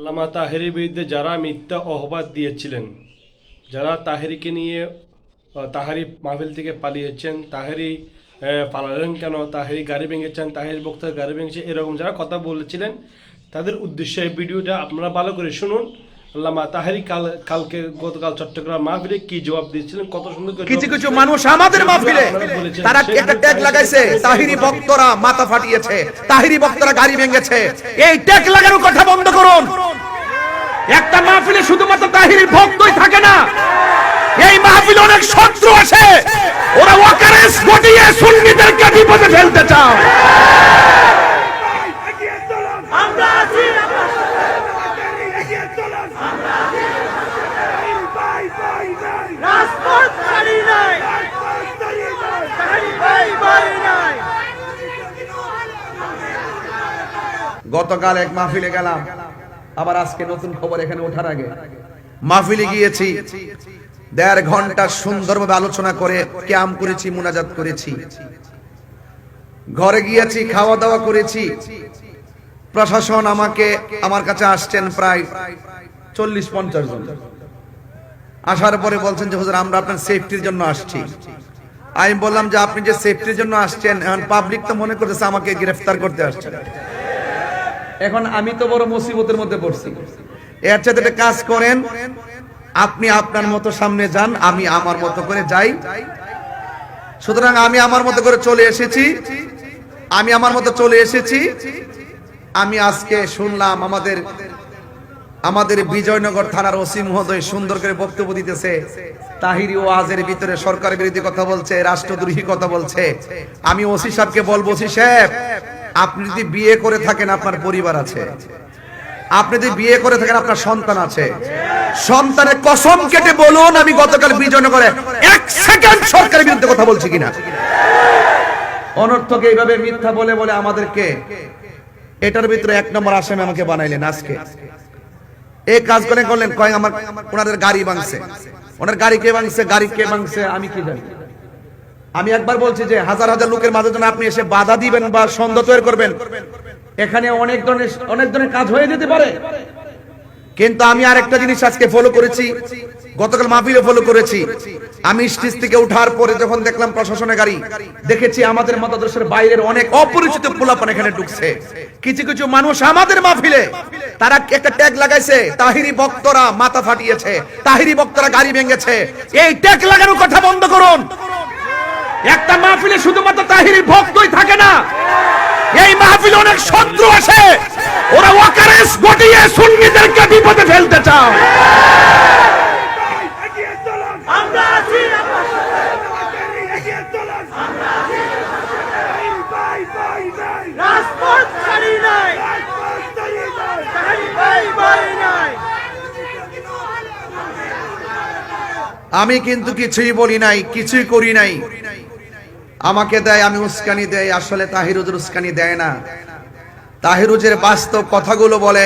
আল্লামা তাহেরির বিরুদ্ধে যারা মিথ্যা অহবাদ দিয়েছিলেন, যারা তাহেরিকে নিয়ে তাহারি মাহফিল থেকে পালিয়েছেন, তাহেরি পালালেন কেন, তাহেরি গাড়ি ভেঙেছেন, তাহেরি বক্তার গাড়ি ভেঙেছে, এরকম যারা কথা বলেছিলেন, তাদের উদ্দেশ্যে এই ভিডিওটা আপনারা ভালো করে শুনুন। আল্লামা তাহেরি কাল কালকে গতকাল চট্টগ্রাম মাহফিলে কি জবাব দিয়েছিলেন? কত সুন্দর করে কিছু কিছু মানুষ আমাদের মাহফিলে তারা একটা ট্যাগ লাগাইছে তাহিরি ভক্তরা মাথা ফাটিয়েছে তাহিরি ভক্তরা গাড়ি ভেঙেছে। এই ট্যাগ লাগানোর কথা বন্ধ করুন। একটা মাহফিলে শুধুমাত্র তাহিরি ভক্তই থাকে না এই মাহফিলে অনেক শত্রু আছে। ওরা ওয়াকারেস ঘটিয়ে সুন্নিদেরকে বিপদে ফেলতে চায় আমরা আছি আপনার সাথে এগিয়ে চলুন আমরা আছি ভাই ভাই ভাই রাজপথ ছাড়ি নাই রাজপথ ছাড়ি নাই ভাই ভাই নাই গতকাল এক মাহফিলে গেলাম। আবার আজকে নতুন খবর এখানে ওঠার আগে। মাহফিলে গিয়েছি। দেড় ঘণ্টা সুন্দরভাবে আলোচনা করে ক্যাম্প করেছি, মুনাজাত করেছি। ঘরে গিয়েছি খাওয়া দাওয়া করেছি। প্রশাসন আমাকে, আমার কাছে আসছেন প্রায় চল্লিশ পঞ্চাশ জন। আসার পরে বলছেন যে, হুজুর, আমরা আপনার সেফটির জন্য আসছি। আমি বললাম যে, আপনি যে সেফটির জন্য আসছেন, এখন পাবলিক তো মনে করতেছে আমাকে গ্রেফতার করতে আসছেন এখন আমি তো বড় মুসিবতের মধ্যে পড়ছি। এর চাইতে কাজ করেন, আপনি আপনার মতো সামনে যান, আমি আমার মতো করে যাই। সুতরাং আমি আমার মতো করে চলে এসেছি। আমি আমার মতো চলে এসেছি। আমি আজকে শুনলাম আমাদের আমাদের বিজয়নগর থানার ওসি মহোদয় সুন্দর করে বক্তব্য দিতেছে। তাহিরি ওয়াজের ভিতরে সরকার বিরোধী কথা বলছে, রাষ্ট্রদ্রোহী কথা বলছে। আমি ওসি সাহেবকে বলব, ওসি সাহেব আপনি যদি বিয়ে করে থাকেন আপনার পরিবার আছে। আপনি যদি বিয়ে করে থাকেন আপনার সন্তান আছে। সন্তানের কসম কেটে বলুন, আমি গতকাল বিজয়নগরে এক সেকেন্ড সরকারের বিরুদ্ধে কথা বলছি কিনা। অনর্থকে এইভাবে মিথ্যা বলে বলে আমাদেরকে এটার ভিতরে এক নম্বর আসামি আমাকে বানাইলেন আজকে। এই কাজ করে করলেন কয়েক আমার, ওনাদের গাড়ি ভাঙছে। ওনার গাড়ি কে ভাঙছে, গাড়ি কে ভাঙছে, আমি কি জানি। আমি একবার বলছি যে হাজার হাজার লোকের মাঝে যেন আপনি এসে বাধা দিবেন বা সন্দেহ তৈরি করবেন। এখানে অনেক ধরনের অনেক ধরনের কাজ হয়ে যেতে পারে। কিন্তু আমি আরেকটা জিনিস আজকে ফলো করেছি। গতকাল মাহফিলে ফলো করেছি। আমি স্টেজ থেকে উঠার পরে যখন দেখলাম প্রশাসনের গাড়ি, দেখেছি আমাদের মতাদর্শের বাইরের অনেক অপরিচিত পোলাপান এখানে ঢুকছে। কিছু কিছু মানুষ আমাদের মাহফিলে, তারা একটা ট্যাগ লাগাইছে, তাহিরি ভক্তরা মাথা ফাটিয়েছে, তাহিরি ভক্তরা গাড়ি ভেঙেছে। এই ট্যাগ লাগানোর কথা বন্ধ করুন। একটা মাহফিলে শুধুমাত্র তাহিরি ভক্তই থাকে না। এই মাহফিলে অনেক শত্রু আছে। ওরা ওয়াকারেস ঘটিয়ে সুন্নিদেরকে বিপদে ফেলতে চায়। নাই। আমি কিন্তু কিছুই বলি নাই কিছুই করি নাই। আমাকে দেয় আমি উস্কানি দেয় আসলে তাহিরুজের উস্কানি দেয় না। তাহিরুজের বাস্তব কথাগুলো বলে